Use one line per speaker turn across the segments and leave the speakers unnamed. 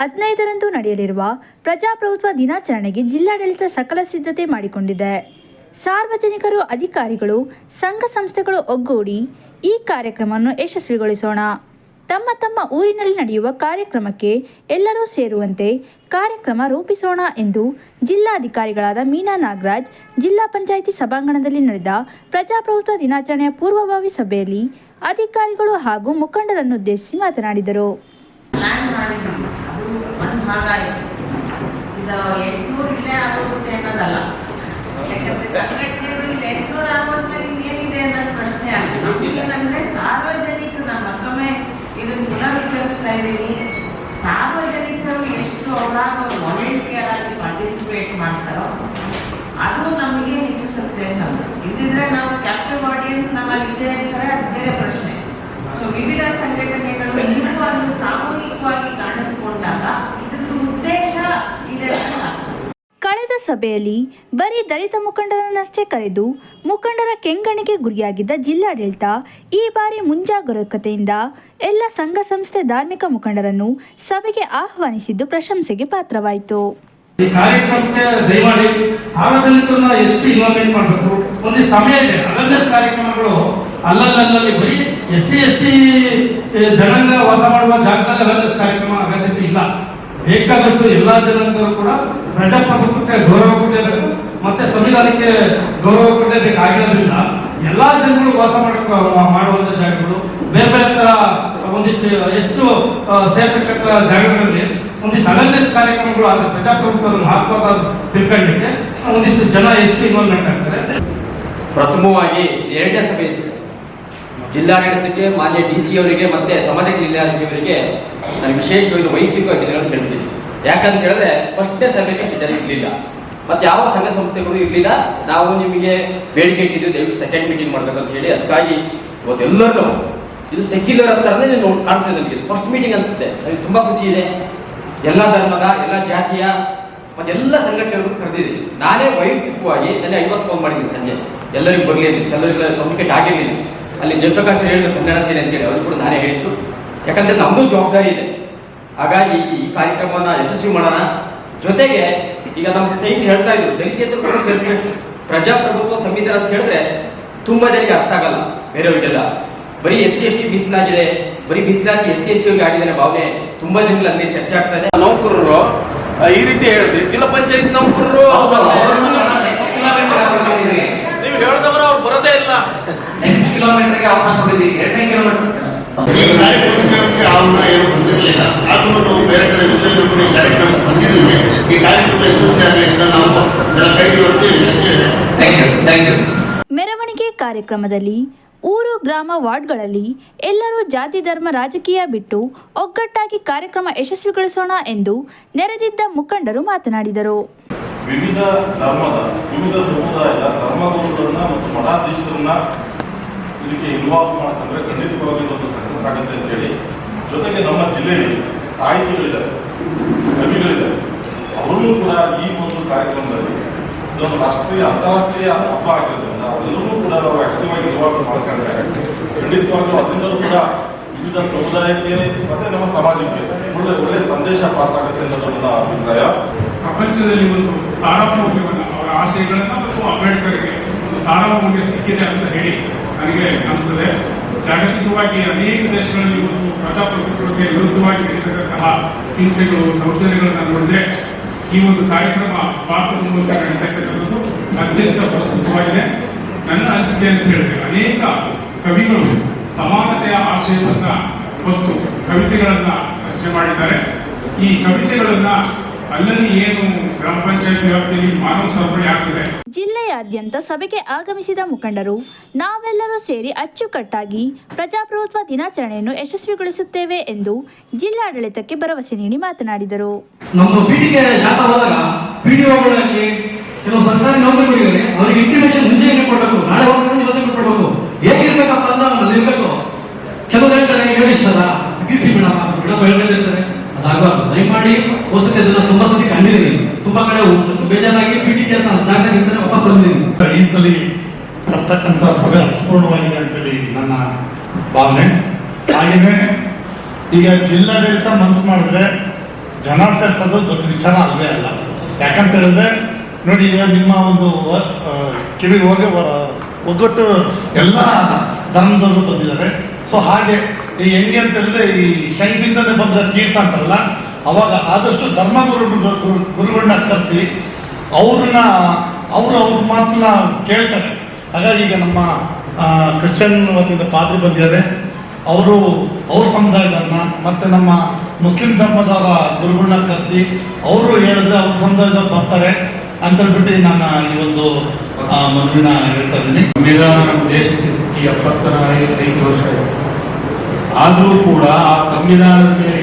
ಹದಿನೈದರಂದು ನಡೆಯಲಿರುವ ಪ್ರಜಾಪ್ರಭುತ್ವ ದಿನಾಚರಣೆಗೆ ಜಿಲ್ಲಾಡಳಿತ ಸಕಲ ಸಿದ್ಧತೆ ಮಾಡಿಕೊಂಡಿದೆ. ಸಾರ್ವಜನಿಕರು, ಅಧಿಕಾರಿಗಳು, ಸಂಘ ಸಂಸ್ಥೆಗಳು ಒಗ್ಗೂಡಿ ಈ ಕಾರ್ಯಕ್ರಮವನ್ನು ಯಶಸ್ವಿಗೊಳಿಸೋಣ. ತಮ್ಮ ತಮ್ಮ ಊರಿನಲ್ಲಿ ನಡೆಯುವ ಕಾರ್ಯಕ್ರಮಕ್ಕೆ ಎಲ್ಲರೂ ಸೇರುವಂತೆ ಕಾರ್ಯಕ್ರಮ ರೂಪಿಸೋಣ ಎಂದು ಜಿಲ್ಲಾಧಿಕಾರಿಗಳಾದ ಮೀನಾ ನಾಗರಾಜ್, ಜಿಲ್ಲಾ ಪಂಚಾಯಿತಿ ಸಭಾಂಗಣದಲ್ಲಿ ನಡೆದ ಪ್ರಜಾಪ್ರಭುತ್ವ ದಿನಾಚರಣೆಯ ಪೂರ್ವಭಾವಿ ಸಭೆಯಲ್ಲಿ ಅಧಿಕಾರಿಗಳು ಹಾಗೂ ಮುಖಂಡರನ್ನುದ್ದೇಶಿಸಿ ಮಾತನಾಡಿದರು.
ಆಯಿತು. ಇದು ಎಂಟುನೂರು ಇಲ್ಲೇ ಆಗೋಗುತ್ತೆ ಅನ್ನೋದಲ್ಲ. ಯಾಕಂದ್ರೆ ಸಂಘಟನೆಗಳು ಇಲ್ಲಿ ಎಂಟುನೂರು ಆಗೋದ್ಮೇಲೆ ಇನ್ನೇನಿದೆ ಅನ್ನೋದು ಪ್ರಶ್ನೆ ಅಲ್ಲ ನಮ್ಗೇನಂದ್ರೆ ಸಾರ್ವಜನಿಕರು ನಾನು ಮತ್ತೊಮ್ಮೆ ಇದನ್ನು ಪುನರುಚ್ಚರಿಸ್ತಾ ಇದ್ದೀನಿ. ಸಾರ್ವಜನಿಕರು ಎಷ್ಟು ಅವರಾಗ ವಾಲಂಟಿಯರ್ ಆಗಿ ಪಾರ್ಟಿಸಿಪೇಟ್ ಮಾಡ್ತಾರೋ ಅದು ನಮಗೆ ಹೆಚ್ಚು ಸಕ್ಸಸ್ ಅಂತ ಇದ್ದಿದ್ರೆ ನಾವು ಕ್ಯಾಪ್ಟಿವ್ ಆಡಿಯನ್ಸ್ ನಮ್ಮಲ್ಲಿ ಇದೆ ಅಂತಾರೆ ಅದು ಬೇರೆ ಪ್ರಶ್ನೆ. ಸೊ ವಿವಿಧ ಸಂಘಟನೆಗಳು ಅದನ್ನು ಸಾಮೂಹಿಕವಾಗಿ ಕಾಣಿಸ್ಕೊಂಡಾಗ ಇದ್ರದ್ದು ಉದ್ದೇಶ ಇದೆ ಅಂತ ಅರ್ಥ.
ಕಳೆದ ಸಭೆಯಲ್ಲಿ ಬರೀ ದಲಿತ ಮುಖಂಡರನ್ನಷ್ಟೇ ಕರೆದು ಮುಖಂಡರ ಕೆಂಗಣಿಗೆ ಗುರಿಯಾಗಿದ್ದ ಜಿಲ್ಲಾಡಳಿತ ಈ ಬಾರಿ ಮುಂಜಾಗರೂಕತೆಯಿಂದ ಎಲ್ಲ ಸಂಘ ಸಂಸ್ಥೆ ಧಾರ್ಮಿಕ ಮುಖಂಡರನ್ನು ಸಭೆಗೆ ಆಹ್ವಾನಿಸಿದ್ದು ಪ್ರಶಂಸೆಗೆ ಪಾತ್ರವಾಯಿತು.
ಈ ಕಾರ್ಯಕ್ರಮಕ್ಕೆ ದಯಮಾಡಿ ಸಾರ್ವಜನಿಕರನ್ನ ಹೆಚ್ಚು ಇನ್ವಾಲ್ವ್ಮೆಂಟ್ ಮಾಡಬೇಕು. ಒಂದು ಸಮಯ ಇದೆ. ಅವೇರ್ನೆಸ್ ಕಾರ್ಯಕ್ರಮಗಳು ಅಲ್ಲಲ್ಲಲ್ಲಿ ಬರೀ ಎಸ್ ಸಿ ಎಸ್ ಟಿ ಜನಾಂಗ ವಾಸ ಮಾಡುವ ಜಾಗದಲ್ಲಿ ಅವೇರ್ನೆಸ್ ಕಾರ್ಯಕ್ರಮ ಅಗತ್ಯತೆ ಇಲ್ಲ ಬೇಕಾದಷ್ಟು ಎಲ್ಲ ಜನಾಂಗದವರು ಕೂಡ ಪ್ರಜಾಪ್ರಭುತ್ವಕ್ಕೆ ಗೌರವ ಕೊಡಲೇಬೇಕು. ಮತ್ತೆ ಸಂವಿಧಾನಕ್ಕೆ ಗೌರವ ಕೊಡಲೇಬೇಕಾಗಿರೋದ್ರಿಂದ ಎಲ್ಲಾ ಜನಗಳು ವಾಸ ಮಾಡಕ್ ಮಾಡುವಂತ ಜಾಗಗಳು, ಬೇರೆ ಬೇರೆ ತರ ಒಂದಿಷ್ಟು ಹೆಚ್ಚು ಸೇರ್ತಕ್ಕಂಥ ಜಾಗಗಳಲ್ಲಿ ಒಂದಿಷ್ಟು ಅವೇರ್ನೆಸ್ ಕಾರ್ಯಕ್ರಮಗಳು ಆದ್ರೆ ಪ್ರಜಾಪ್ರಭುತ್ವದ ಮಹತ್ವದ ತಿಳ್ಕೊಳ್ಳಿಕ್ಕೆ ಒಂದಿಷ್ಟು ಜನ ಹೆಚ್ಚು ಇನ್ವಾಲ್ವ್ಮೆಂಟ್ ಆಗ್ತಾರೆ.
ಪ್ರಥಮವಾಗಿ ಎರಡನೇ ಸಭೆ ಜಿಲ್ಲಾಡಳಿತಕ್ಕೆ, ಮಾನ್ಯ ಡಿ ಸಿ ಅವರಿಗೆ ಮತ್ತೆ ಸಮಾಜ ಕಲ್ಯಾಣಾಧಿಕಾರಿಗೆ ನಾನು ವಿಶೇಷವಾಗಿ ವೈಯಕ್ತಿಕ ಅಭಿನಂದನೆ ಹೇಳ್ತೀನಿ. ಯಾಕಂತ ಹೇಳಿದ್ರೆ ಫಸ್ಟ್ನೇ ಸಭೆಯಲ್ಲಿ ಜನ ಇರಲಿಲ್ಲ. ಮತ್ತೆ ಯಾವ ಸಂಘ ಸಂಸ್ಥೆಗಳು ಇರಲಿಲ್ಲ, ನಾವು ನಿಮಗೆ ಬೇಡಿಕೆ ಇಟ್ಟಿದ್ದೀವಿ, ದಯವಿಟ್ಟು ಸೆಕೆಂಡ್ ಮೀಟಿಂಗ್ ಮಾಡ್ಬೇಕಂತ ಹೇಳಿ ಅದಕ್ಕಾಗಿ ಇವತ್ತೆಲ್ಲರೂ ಇದು ಸೆಕ್ಯುಲರ್ ಅಂತಾನೆ ನೀವು ಕಾಣ್ತದೆ ನಮಗೆ ಫಸ್ಟ್ ಮೀಟಿಂಗ್ ಅನಿಸುತ್ತೆ. ನನಗೆ ತುಂಬಾ ಖುಷಿ ಇದೆ. ಎಲ್ಲ ಧರ್ಮದ, ಎಲ್ಲ ಜಾತಿಯ, ಮತ್ತೆ ಎಲ್ಲ ಸಂಘಟನೆಗಳು ಕರೆದಿದ್ದೀನಿ. ನಾನೇ ವೈಯಕ್ತಿಕವಾಗಿ ನನಗೆ ಐವತ್ತು ಫೋನ್ ಮಾಡಿದ್ದೀನಿ ಸಂಜೆ. ಎಲ್ಲರಿಗೂ ಬರಲಿ ಕೆಲವರಿಗೆ ಕಮ್ಯುನಿಕೇಟ್ ಆಗಿರಲಿಲ್ಲ ಅಲ್ಲಿ ಜಯಪ್ರಕಾಶ್ ಹೇಳಿದ್ರು ಕನ್ನಡ ಸೇನೆ ಅಂತೇಳಿ ಅವರು ಕೂಡ ನಾನೇ ಹೇಳಿದ್ದು. ಯಾಕಂದ್ರೆ ನಮ್ಮದು ಜವಾಬ್ದಾರಿ ಇದೆ. ಹಾಗಾಗಿ ಈ ಕಾರ್ಯಕ್ರಮವನ್ನ ಯಶಸ್ವಿ ಮಾಡೋಣ. ಜೊತೆಗೆ ಈಗ ನಮ್ಮ ಸ್ನೇಹಿತರು ಹೇಳ್ತಾ ಇದ್ರು ದಲಿತರು ಕೂಡ ಸೇರಿಸ್ಬೇಕು. ಪ್ರಜಾಪ್ರಭುತ್ವ ಸಂವಿಧಾನ ಅಂತ ಹೇಳಿದ್ರೆ ತುಂಬಾ ಜನರಿಗೆ ಅರ್ಥ ಆಗಲ್ಲ ಬೇರೆಯವರಿಗೆಲ್ಲ. ಬರೀ ಎಸ್ ಸಿ ಎಸ್ ಟಿ ಮೀಸಲಾಗಿದೆ ಬರೀ ಮೀಸಲಾತಿ ಎಸ್ ಸಿ ಎಸ್ ಟಿ ಆಗಿದ್ದಾರೆ ಭಾವನೆ ತುಂಬಾ ಜನಗಳು ಅಲ್ಲಿ ಚರ್ಚೆ ಆಗ್ತಾ ಇದೆ.
ನೌಕರರು ಈ ರೀತಿ ಹೇಳಿದ್ರಿ. ಜಿಲ್ಲಾ ಪಂಚಾಯತ್ ನೌಕರರು ನೀವು ಹೇಳ್ದವರು ಅವ್ರು ಬರೋದೇ ಇಲ್ಲ
ನೆಕ್ಸ್ಟ್ ಕಿಲೋಮೀಟರ್ಗೆ ಅವಕಾಶ ಕೊಟ್ಟಿದ್ದೀವಿ ಎರಡನೇ ಕಿಲೋಮೀಟರ್.
ಕಾರ್ಯಕ್ರಮಕ್ಕೆ ಅವ್ರನ್ನ ಏನು ಹೊಂದಿರಲಿಲ್ಲ ಆದ್ರೂ ನಾವು ಬೇರೆ ಕಡೆ ವಿಷಯ ತಿಳ್ಕೊಂಡು ಈ ಕಾರ್ಯಕ್ರಮಕ್ಕೆ ಬಂದಿದ್ದೀವಿ. ಈ ಕಾರ್ಯಕ್ರಮ ಯಶಸ್ವಿ ಆಗಲಿ ನಾವು ಎಲ್ಲ ಕೈ ಜೋಡಿಸಿ ಇದಕ್ಕೆ
ಥ್ಯಾಂಕ್ ಯು ಥ್ಯಾಂಕ್ ಯು
ಮೆರವಣಿಗೆ ಕಾರ್ಯಕ್ರಮದಲ್ಲಿ ಊರು ಗ್ರಾಮ ವಾರ್ಡ್ಗಳಲ್ಲಿ ಎಲ್ಲರೂ ಜಾತಿ ಧರ್ಮ ರಾಜಕೀಯ ಬಿಟ್ಟು ಒಗ್ಗಟ್ಟಾಗಿ ಕಾರ್ಯಕ್ರಮ ಯಶಸ್ವಿಗೊಳಿಸೋಣ ಎಂದು ನೆರೆದಿದ್ದ ಮುಖಂಡರು ಮಾತನಾಡಿದರು.
ವಿವಿಧ ಧರ್ಮದ ವಿವಿಧ ಸಮುದಾಯದ ಧರ್ಮಗುರುಗಳನ್ನ ಮತ್ತು ಮಠಾಧೀಶರನ್ನ ಇದಕ್ಕೆ ಇನ್ವಾಲ್ವ್ ಮಾಡ್ಕೊಂಡ್ರೆ ಖಂಡಿತವಾಗಿ ಒಂದು ಸಕ್ಸಸ್ ಆಗುತ್ತೆ ಅಂತ ಹೇಳಿ, ಜೊತೆಗೆ ನಮ್ಮ ಜಿಲ್ಲೆಯಲ್ಲಿ ಸಾಹಿತಿಗಳಿದ್ದಾರೆ, ಕವಿಗಳಿದ್ದಾರೆ ಅವರೂ ಕೂಡ ಈ ಒಂದು ಕಾರ್ಯಕ್ರಮದಲ್ಲಿ ಇದೊಂದು ರಾಷ್ಟ್ರೀಯ, ಅಂತಾರಾಷ್ಟ್ರೀಯ ಹಬ್ಬ ಆಗಿರೋದ್ರಿಂದ ಅವರೆಲ್ಲರೂ ಕೂಡ ನಾವು ಆಕ್ಟಿವ್ ಆಗಿ ಇನ್ವಾಲ್ವ್ ಮಾಡ್ಕೊಂಡ್ರೆ ಖಂಡಿತವಾಗ್ಲೂ ಅದರಿಂದಲೂ ಕೂಡ ವಿವಿಧ ಸಮುದಾಯಕ್ಕೆ ಮತ್ತೆ ನಮ್ಮ ಸಮಾಜಕ್ಕೆ ಒಳ್ಳೆ ಒಳ್ಳೆ ಸಂದೇಶ ಪಾಸ್ ಆಗುತ್ತೆ ಅನ್ನೋದು ನನ್ನ ಅಭಿಪ್ರಾಯ.
ಪ್ರಪಂಚದಲ್ಲಿ ಒಂದು ತಾರಾಮೂಲ್ಯವನ್ನು ಅವರ ಆಶಯಗಳನ್ನು ಅಂಬೇಡ್ಕರ್ಗೆ ಒಂದು ತಾರಾಮೂಲ್ಯ ಸಿಕ್ಕಿದೆ ಅಂತ ಹೇಳಿ ನನಗೆ ಅನಿಸ್ತದೆ ಜಾಗತಿಕವಾಗಿ ಅನೇಕ ದೇಶಗಳಲ್ಲಿ ಇವತ್ತು ಪ್ರಜಾಪ್ರಭುತ್ವಕ್ಕೆ ವಿರುದ್ಧವಾಗಿ ನಡೀತಕ್ಕಂತಹ ಹಿಂಸೆಗಳು, ದೌರ್ಜನ್ಯಗಳನ್ನು ನೋಡಿದ್ರೆ ಈ ಒಂದು ಕಾರ್ಯಕ್ರಮ ಭಾರತದ ಮೂಲಕ ನಡೀತಕ್ಕಂಥದ್ದು ಅತ್ಯಂತ ಪ್ರಸ್ತುತವಾಗಿದೆ. ನನ್ನ ಅನಿಸಿಕೆ ಅಂತ ಹೇಳಿದ್ರೆ ಅನೇಕ ಕವಿಗಳು ಸಮಾನತೆಯ ಆಶಯವನ್ನ ಹೊತ್ತು ಕವಿತೆಗಳನ್ನ ರಚನೆ ಮಾಡಿದ್ದಾರೆ. ಈ ಕವಿತೆಗಳನ್ನ ಅಲ್ಲಲ್ಲಿ ಏನು ಗ್ರಾಮ ಪಂಚಾಯತ್ ವ್ಯಾಪ್ತಿಯಲ್ಲಿ ಮಾನವ ಸರಪಳಿ ಆಗ್ತಿದೆ?
ಜಿಲ್ಲೆಯಾದ್ಯಂತ ಸಭೆಗೆ ಆಗಮಿಸಿದ ಮುಖಂಡರು ನಾವೆಲ್ಲರೂ ಸೇರಿ ಅಚ್ಚುಕಟ್ಟಾಗಿ ಪ್ರಜಾಪ್ರಭುತ್ವ ದಿನಾಚರಣೆಯನ್ನು ಯಶಸ್ವಿಗೊಳಿಸುತ್ತೇವೆ ಎಂದು ಜಿಲ್ಲಾಡಳಿತಕ್ಕೆ ಭರವಸೆ ನೀಡಿ ಮಾತನಾಡಿದರು.
ನಮ್ಮ ಪೀಠಿಗೆ ಜಾತ ಹೋದಾಗ ಪಿ ಕೆಲವು ಸರ್ಕಾರಿ ನೌಕರಿಗಳಿದ್ದಾರೆ ಅವರಿಗೆ ಇಂಟಿಮೇಷನ್ ಮುಂಚೆನೆ ಕೊಡಬೇಕು ನಾಳೆ ಹೋಗ್ತಾರೆ ಇವತ್ತೇ ಕೊಡಬೇಕು ಹೇಗಿರ್ಬೇಕಪ್ಪ ಅಂತ ಅದು ಇರಬೇಕು. ಕೆಲವರು ಹೇಳ್ತಾರೆ ಯೋಗಿಸ್ತಾರ ಡಿ ಸಿ ಮೇಡಮ್ ಮೇಡಮ್ ಹೇಳ್ತಿರ್ತಾರೆ ಅದಾಗಬಾರ್ದು. ದಯಮಾಡಿ ಹೋಸತಿ ಅದನ್ನ ತುಂಬಾ ಸತಿ ಕಂಡಿದ್ದೀನಿ ತುಂಬಾ ಕಡೆ ಬೇಜಾರಾಗಿ ಪಿ ಟಿ ಅಂತ ವಾಪಸ್ ಬಂದಿದ್ದೀನಿ.
ಈ ಸಲ ಬರ್ತಕ್ಕಂಥ ಸಭೆ ಅರ್ಥಪೂರ್ಣವಾಗಿದೆ ಅಂತೇಳಿ ನನ್ನ ಭಾವನೆ. ಹಾಗೆಯೇ ಈಗ ಜಿಲ್ಲಾಡಳಿತ ಮನಸ್ಸು ಮಾಡಿದ್ರೆ
ಜನ ಸೇರಿಸೋದು ದೊಡ್ಡ ವಿಚಾರ ಅಲ್ವೇ ಅಲ್ಲ. ಯಾಕಂತ ಹೇಳಿದ್ರೆ, ನೋಡಿ ಈಗ ನಿಮ್ಮ ಒಂದು ಕಿವಿ ಹೋಗಿ ಒಗ್ಗಟ್ಟು ಎಲ್ಲ ಧರ್ಮದವರು ಬಂದಿದ್ದಾರೆ. ಸೊ ಹಾಗೆ ಈ ಹೆಂಗೆ ಅಂತ ಹೇಳಿದ್ರೆ ಈ ಶೈಲಿಂದನೇ ಬಂದ ತೀರ್ಥ ಅಂತಾರಲ್ಲ ಅವಾಗ ಆದಷ್ಟು ಧರ್ಮ ಗುರು- ಗುರುಗಳನ್ನ ಕರೆಸಿ ಅವ್ರನ್ನ ಅವರು ಅವ್ರ ಮಾತನ್ನ ಕೇಳ್ತಾರೆ. ಹಾಗಾಗಿ ಈಗ ನಮ್ಮ ಕ್ರಿಶ್ಚಿಯನ್ ವತಿಯಿಂದ ಪಾದ್ರಿ ಬಂದಿದ್ದಾರೆ. ಅವರು ಅವ್ರ ಸಮುದಾಯದನ್ನ ಮತ್ತು ನಮ್ಮ ಮುಸ್ಲಿಂ ಧರ್ಮದವರ ಗುರುಗಳನ್ನ ಕರೆಸಿ ಅವರು ಹೇಳಿದ್ರೆ ಅವ್ರ ಸಮುದಾಯದವ್ರು ಬರ್ತಾರೆ ಅಂತ ಹೇಳ್ಬಿಟ್ಟು ನಾನು ಈ ಒಂದು ಮನವಿನ ಹೇಳ್ತಾ ಇದ್ದೀನಿ.
ಸಂವಿಧಾನ ನಮ್ಮ ದೇಶಕ್ಕೆ ಸಿಕ್ಕಿ ಎಪ್ಪತ್ತ ಐದು ವರ್ಷ ಆದರೂ ಕೂಡ ಆ ಸಂವಿಧಾನದ ಮೇಲೆ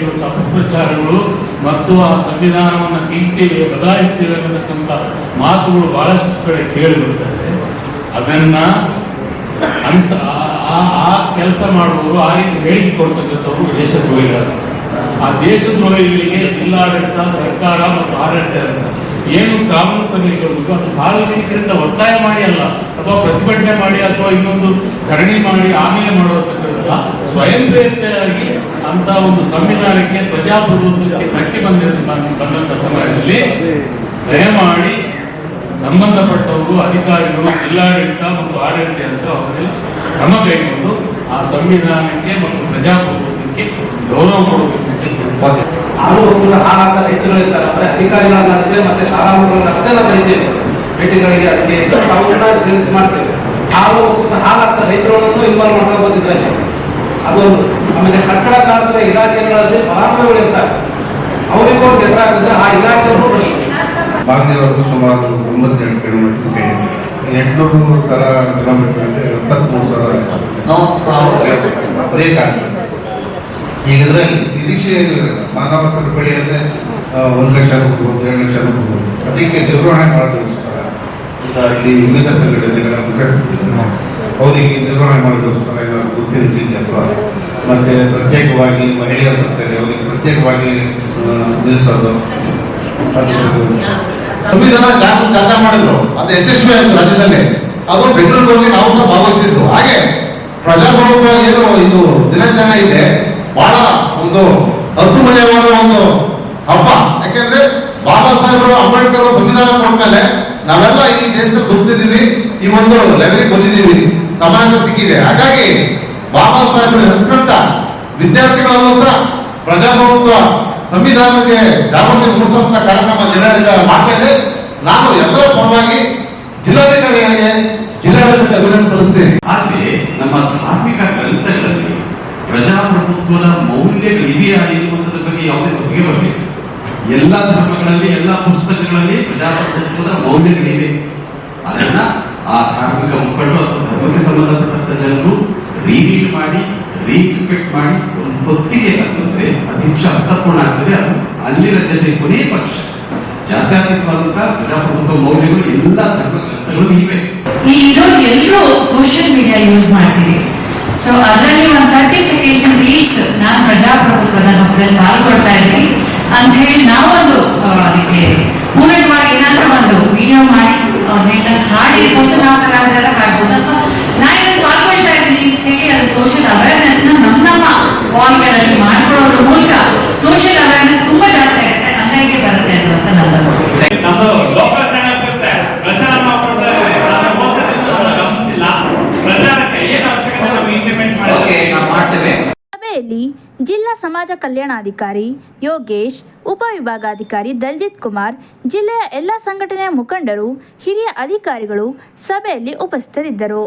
ಅಪಪ್ರಚಾರಗಳು ಮತ್ತು ಆ ಸಂವಿಧಾನವನ್ನು ತಿಂತೇವೆ ಬದಲಾಯಿಸ್ತೇವೆ ಅನ್ನತಕ್ಕಂಥ ಮಾತುಗಳು ಬಹಳಷ್ಟು ಕಡೆ ಕೇಳಿ ಬರ್ತಾ ಇದೆ. ಅದನ್ನ ಅಂತ ಆ- ಕೆಲಸ ಮಾಡುವವರು ಆ ರೀತಿ ಹೇಳಿಕೆ ಕೊಡ್ತಕ್ಕಂಥವ್ರು ದೇಶದ್ರೋಹಿಗಳು ಆ ದೇಶದ್ರೋಹಿಗಳಿಗೆ ಜಿಲ್ಲಾಡಳಿತ, ಸರ್ಕಾರ ಮತ್ತು ಆಡಳಿತ ಅಂತ. ಏನು ಕಾನೂನು ಕ್ರಮ ಅದು ಸಾರ್ವಜನಿಕರಿಂದ ಒತ್ತಾಯ ಮಾಡಿ ಅಲ್ಲ, ಅಥವಾ ಪ್ರತಿಭಟನೆ ಮಾಡಿ, ಅಥವಾ ಇನ್ನೊಂದು ಧರಣಿ ಮಾಡಿ, ಆಮೇಲೆ ಮಾಡುವಂತಕ್ಕದ್ದಲ್ಲ ಸ್ವಯಂ ಪ್ರೇರಿತರಾಗಿ ಅಂತ ಒಂದು ಸಂವಿಧಾನಕ್ಕೆ ಪ್ರಜಾಪ್ರಭುತ್ವಕ್ಕೆ ಧಕ್ಕೆ ಬಂದ ಬಂದಂತ ಸಮಯದಲ್ಲಿ ದಯಮಾಡಿ ಸಂಬಂಧಪಟ್ಟವರು, ಅಧಿಕಾರಿಗಳು, ಜಿಲ್ಲಾಡಳಿತ ಮತ್ತು ಆಡಳಿತ ಅಂತ ಅವರು ಕ್ರಮ ಕೈಗೊಂಡು ಆ ಸಂವಿಧಾನಕ್ಕೆ ಮತ್ತು ಪ್ರಜಾಪ್ರಭುತ್ವಕ್ಕೆ ಗೌರವ ಕೊಡಬೇಕು.
ಹಾಗೂ ಕೂಡ ಹಾಳಾದ ರೈತಗಳಿರ್ತಾರೆ ಅಂದ್ರೆ ಅಧಿಕಾರಿಗಳನ್ನಷ್ಟೇ ಮತ್ತೆ ಶಾಲಾ ಮಕ್ಕಳನ್ನಷ್ಟೇ ನಾವು ಬರೀತೇವೆ ಭೇಟಿಗಳಿಗೆ ಅದಕ್ಕೆ ಅವ್ರನ್ನ ತಿಳಿಸಿ ಮಾಡ್ತೇವೆ. ಹಾಲು ಹಾಲಾಗ್ತ ರೈತರೊಳಗೂ ಇನ್ವಾಲ್ವ್ ಮಾಡ್ಕೋಬೋದಿದ್ರೆ ಇದ್ರಲ್ಲಿ ಅದೊಂದು. ಆಮೇಲೆ ಕಟ್ಟಡ ಕಾರ್ಮಿಕ ಇಲಾಖೆಗಳಲ್ಲಿ ಫಲಾನುಭವಿಗಳು ಇರ್ತಾರೆ. ಅವರಿಗೂ ಒಂದು ಎದುರು ಆಗಿದ್ರೆ ಆ ಇಲಾಖೆಯವರು ಬರಲಿ
ಬಾಗಿಲವರೆಗೂ ಸುಮಾರು ಒಂಬತ್ತೆರಡು ಕಿಲೋಮೀಟರ್ ಎಂಟುನೂರು ತರ ಕಿಲೋಮೀಟರ್ ಅಂದರೆ ಎಪ್ಪತ್ತ್ಮೂರು ಸಾವಿರ ಬ್ರೇಕ್ ಆಗ್ತದೆ. ಈಗ ಇದರಲ್ಲಿ ನಿರೀಕ್ಷೆ ಏನಿರಲ್ಲ. ಮಾನವ ಸರಪಳಿ ಅಂದರೆ ಒಂದು ಲಕ್ಷ ಕೊಡ್ಬೋದು ಎರಡು ಲಕ್ಷ ಕೊಡ್ಬೋದು. ಅದಕ್ಕೆ ನಿರ್ವಹಣೆ ಈಗ ಇಲ್ಲಿ ವಿವಿಧ ಸಂಘಟನೆಗಳ ಮುಖಂಡರಿದ್ದಾರೆ ಅವರಿಗೆ ನಿರ್ವಹಣೆ ಮಾಡೋದಕ್ಕೋಸ್ಕರ ಏನಾದ್ರು ಗುರುತಿನ ಚೀಟಿ ಅಥವಾ ಮತ್ತೆ ಪ್ರತ್ಯೇಕವಾಗಿ ಮಹಿಳೆಯರು ಬರ್ತಾರೆ ಅವರಿಗೆ ಪ್ರತ್ಯೇಕವಾಗಿ ನಿಲ್ಲಿಸೋದು. ಸಂವಿಧಾನ ಜಾಥಾ ಮಾಡಿದ್ರು. ಅದು ಯಶಸ್ವಿ ಆಯಿತು ರಾಜ್ಯದಲ್ಲಿ. ಅದು ಬೆಂಗಳೂರಿಗೆ ಹೋಗಿ ನಾವು ಸಹ ಭಾಗವಹಿಸಿದ್ರು ಹಾಗೆ ಪ್ರಜಾಪ್ರಭುತ್ವ ಏನು ಇದು ದಿನಾಚರಣೆ ಇದೆ ಬಹಳ ಒಂದು ಅದ್ಭುತಮಯವಾದ ಒಂದು ಹಬ್ಬ. ಯಾಕೆಂದ್ರೆ ಬಾಬಾ ಸಾಹೇಬರು ಅಂಬೇಡ್ಕರ್ ಸಂವಿಧಾನ ಕೊಟ್ಟ ಕೊಟ್ಮೇಲೆ ನಾವೆಲ್ಲ ಈ ದೇಶದಲ್ಲಿ ಗೊತ್ತಿದ್ದೀವಿ ಈ ಒಂದು ಲೆವೆಲ್ಗೆ ಬಂದಿದ್ದೀವಿ. ಸಮಾನ ಸಿಕ್ಕಿದೆ. ಹಾಗಾಗಿ ಬಾಬಾ ಸಾಹೇಬರು ಹೆಸರಂತ ವಿದ್ಯಾರ್ಥಿಗಳಲ್ಲೂ ಸಹ ಪ್ರಜಾಪ್ರಭುತ್ವ ಸಂವಿಧಾನಕ್ಕೆ ಜಾಗೃತಿ ಮೂಡಿಸುವಂತ ಕಾರ್ಯಕ್ರಮ ಜಿಲ್ಲಾಡಳಿತ ಮಾಡ್ತಾ ಇದೆ. ನಾನು ಎಲ್ಲರ ಪರವಾಗಿ ಜಿಲ್ಲಾಧಿಕಾರಿಗಳಿಗೆ ಜಿಲ್ಲಾಡಳಿತಕ್ಕೆ ಅಭಿನಂದನೆ ಸಲ್ಲಿಸ್ತೇನೆ.
ಆದರೆ ನಮ್ಮ ಧಾರ್ಮಿಕ ಗ್ರಂಥಗಳಲ್ಲಿ ಪ್ರಜಾಪ್ರಭುತ್ವದ ಮೌಲ್ಯಗಳಿದೆಯಾ ಎನ್ನುವಂಥದ್ರ ಬಗ್ಗೆ ಯಾವುದೇ ಗೊತ್ತಿಗೆ ಬರಬೇಕು ಎಲ್ಲ ಧರ್ಮಗಳಲ್ಲಿ, ಎಲ್ಲ ಪುಸ್ತಕಗಳಲ್ಲಿ ಪ್ರಜಾಪ್ರಭುತ್ವದ ಮೌಲ್ಯಗಳಿವೆ. ಅದನ್ನ ಆ ಧಾರ್ಮಿಕ ಮುಖಂಡು ಅಥವಾ ಧರ್ಮಕ್ಕೆ ಸಂಬಂಧಪಟ್ಟಂತ ಜನರು ರೀರೀಡ್ ಮಾಡಿ ರೀಕ್ರಿಪೆಕ್ಟ್ ಮಾಡಿ, ಒಂದು ಹೊತ್ತಿಗೆ ಅಂತಂದ್ರೆ ಅದು ಹೆಚ್ಚು ಅರ್ಥಪೂರ್ಣ ಆಗ್ತದೆ, ಅದು ಅಲ್ಲಿನ ಜನರಿಗೆ ಕೊನೆಯ ಪಕ್ಷ. ಜಾತ್ಯಾತೀತವಾದಂತಹ ಪ್ರಜಾಪ್ರಭುತ್ವ ಮೌಲ್ಯಗಳು ಎಲ್ಲ ಧರ್ಮ ಗ್ರಂಥಗಳು ಇವೆ.
ಈ ಇರೋದು ಎಲ್ಲರೂ ಸೋಷಿಯಲ್ ಮೀಡಿಯಾ ಯೂಸ್ ಮಾಡ್ತೀವಿ ಸೊ ಅದರಲ್ಲಿ ಒಂದು ತರ್ಟಿ ಸೆಕೆಂಡ್ಸ್ ರೀಲ್ಸ್ ನಾನು ಪ್ರಜಾಪ್ರಭುತ್ವದ ಹಬ್ಬದಲ್ಲಿ ಪಾಲ್ಗೊಳ್ತಾ ಇದ್ದೀನಿ. ಅಂತ ಹೇಳಿ ನಾವೊಂದು ಅದಕ್ಕೆ ಅದಕ್ಕೆ ಮಾಡಿ ಏನಾದ್ರೂ ಒಂದು ವಿಡಿಯೋ ಮಾಡಿ ಅವ್ರನ್ನೆಲ್ಲ ನಾವು ಕಲಾವಿದರ ಹಾಡ್ಬೋದು, ಅಥವಾ ನಾನು ಇದನ್ನು ಪಾಲ್ಗೊಳ್ತಾ ಇದ್ದೀನಿ ಅಂತ ಹೇಳಿ ಅದು ಸೋಷಿಯಲ್ ಅವೇರ್ನೆಸ್ನ ನಮ್ಮ ನಮ್ಮ ವಾಲ್ಗಳಲ್ಲಿ ಮಾಡ್ಕೊಳ್ಳೋದ್ರ ಮೂಲಕ ಸೋಷಿಯಲ್ ಅವೇರ್ನೆಸ್ ತುಂಬಾ ಜಾಸ್ತಿ ಆಗುತ್ತೆ ಅಂಗೈಗೆ ಬರುತ್ತೆ ಅನ್ನುವಂಥ ನನ್ನ
ನಮ್ಮದು ಲೋಕಲ್ ಚಾನೆಲ್ಸ್ ಇರುತ್ತೆ ಪ್ರಚಾರ ಮಾಡ್ಕೊಡ್ತಾರೆ ಆದ್ರೆ ಮೋಸದಿಂದ ನಾವು ಗಮನಿಸಿಲ್ಲ ಪ್ರಚಾರಕ್ಕೆ ಏನು ಅವಶ್ಯಕತೆ ನಾವು ಇಂಪ್ಲಿಮೆಂಟ್
ಓಕೆ ನಾವು ಮಾಡ್ತೇವೆ
ಸಭೆಯಲ್ಲಿ ಜಿಲ್ಲಾ ಸಮಾಜ ಕಲ್ಯಾಣಾಧಿಕಾರಿ ಯೋಗೇಶ್ ಉಪವಿಭಾಗಾಧಿಕಾರಿ ದಲ್ಜಿತ್ ಕುಮಾರ್, ಜಿಲ್ಲೆಯ ಎಲ್ಲ ಸಂಘಟನೆಯ ಮುಖಂಡರು, ಹಿರಿಯ ಅಧಿಕಾರಿಗಳು ಸಭೆಯಲ್ಲಿ ಉಪಸ್ಥಿತರಿದ್ದರು.